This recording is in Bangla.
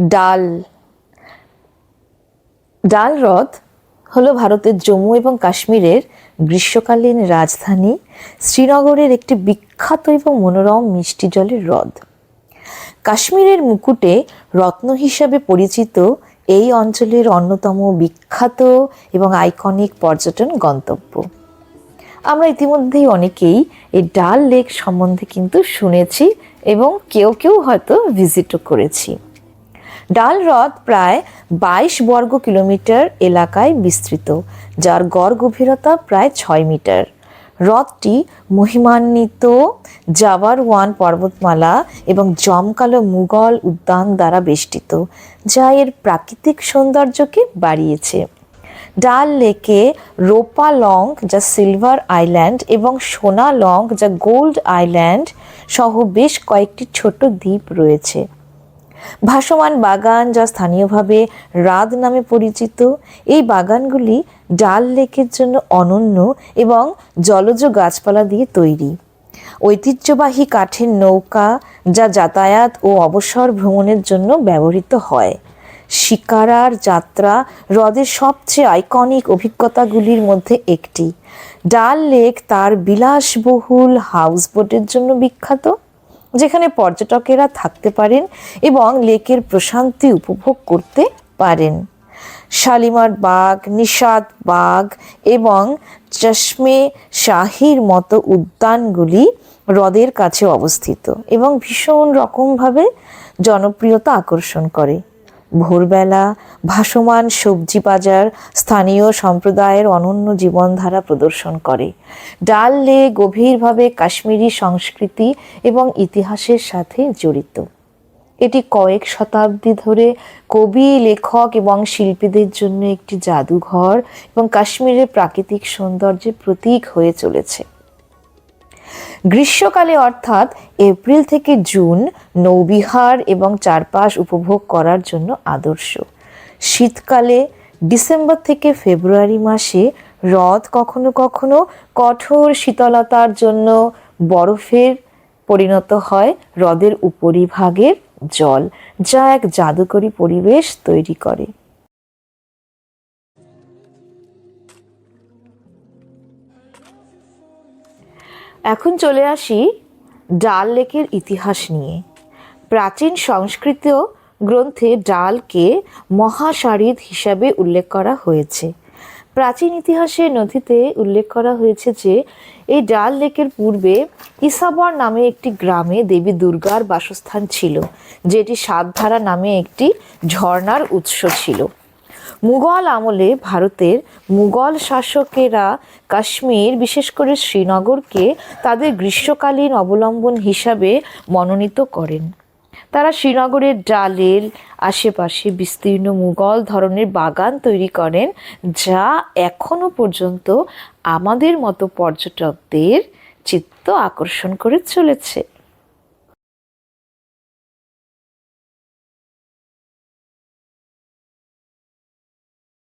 ডাল। ডাল হ্রদ হলো ভারতের জম্মু এবং কাশ্মীরের গ্রীষ্মকালীন রাজধানী। শ্রীনগরের একটি বিখ্যাত এবং মনোরম মিষ্টি জলের হ্রদ। কাশ্মীরের মুকুটে রত্ন হিসাবে পরিচিত এই অঞ্চলের অন্যতম বিখ্যাত এবং আইকনিক পর্যটন গন্তব্য। আমরা ইতিমধ্যেই অনেকেই এই ডাল লেক সম্বন্ধে কিন্তু শুনেছি এবং কেউ কেউ হয়তো ভিজিটও করেছি। ডাল হ্রদ প্রায় বাইশ বর্গ কিলোমিটার এলাকায় বিস্তৃত, যার গড় গভীরতা প্রায় ছয় মিটার। হ্রদটি মহিমান্বিত জাবার ওয়ান পর্বতমালা এবং জমকালো মুঘল উদ্যান দ্বারা বেষ্টিত, যা এর প্রাকৃতিক সৌন্দর্যকে বাড়িয়েছে। ডাল লেকে রোপা লং, যা সিলভার আইল্যান্ড, এবং সোনা লং, যা গোল্ড আইল্যান্ড সহ বেশ কয়েকটি ছোট দ্বীপ রয়েছে। ভাসমান বাগান যা স্থানীয়ভাবে রাদ নামে পরিচিত। এই বাগানগুলি ডাল লেকের জন্য অনন্য এবং জলজ গাছপালা দিয়ে তৈরি। ঐতিহ্যবাহী কাঠের নৌকা যা যাতায়াত ও অবসর ভ্রমণের জন্য ব্যবহৃত হয়। শিকারার যাত্রা হ্রদের সবচেয়ে আইকনিক অভিজ্ঞতাগুলির মধ্যে একটি। ডাল লেক তার বিলাসবহুল হাউসবোটের জন্য বিখ্যাত। যেখানে পর্যটকেরা থাকতে পারেন এবং লেকের প্রশান্তি উপভোগ করতে পারেন। শালিমার বাগ, নিষাদ বাগ এবং চশমে শাহির মতো উদ্যানগুলি হ্রদের কাছে অবস্থিত এবং ভীষণ রকমভাবে জনপ্রিয়তা আকর্ষণ করে। ভোরবেলা ভাসমান সবজি বাজার স্থানীয় সম্প্রদায়ের অনন্য জীবনধারা প্রদর্শন করে। ডাল, লে গভীরভাবে কাশ্মীরি সংস্কৃতি এবং ইতিহাসের সাথে জড়িত। এটি কয়েক শতাব্দী ধরে কবি, লেখক এবং শিল্পীদের জন্য একটি জাদুঘর এবং কাশ্মীরের প্রাকৃতিক সৌন্দর্যের প্রতীক হয়ে চলেছে। গ্রীষ্মকালে অর্থাৎ এপ্রিল থেকে জুন নৌবিহার এবং চারপাশ উপভোগ করার জন্য আদর্শ। শীতকালে ডিসেম্বর থেকে ফেব্রুয়ারি মাসে হ্রদ কখনো কখনো কঠোর শীতলতার জন্য বরফের পরিণত হয় হ্রদের উপরিভাগের জল, যা এক জাদুকরী পরিবেশ তৈরি করে। এখন চলে আসি ডাল লেকের ইতিহাস নিয়ে। প্রাচীন সংস্কৃত গ্রন্থে ডালকে মহাসারিদ হিসাবে উল্লেখ করা হয়েছে। প্রাচীন ইতিহাসের নথিতে উল্লেখ করা হয়েছে যে, এই ডাল লেকের পূর্বে ইসাবর নামে একটি গ্রামে দেবী দুর্গার বাসস্থান ছিল, যেটি সাতধারা নামে একটি ঝর্ণার উৎস ছিল। মুঘল আমলে ভারতের মুঘল শাসকেরা কাশ্মীর, বিশেষ করে শ্রীনগরকে তাদের গ্রীষ্মকালীন অবলম্বন হিসাবে মনোনীত করেন। তারা শ্রীনগরের ডালের আশেপাশে বিস্তীর্ণ মুঘল ধরনের বাগান তৈরি করেন, যা এখনও পর্যন্ত আমাদের মতো পর্যটকদের চিত্ত আকর্ষণ করে চলেছে।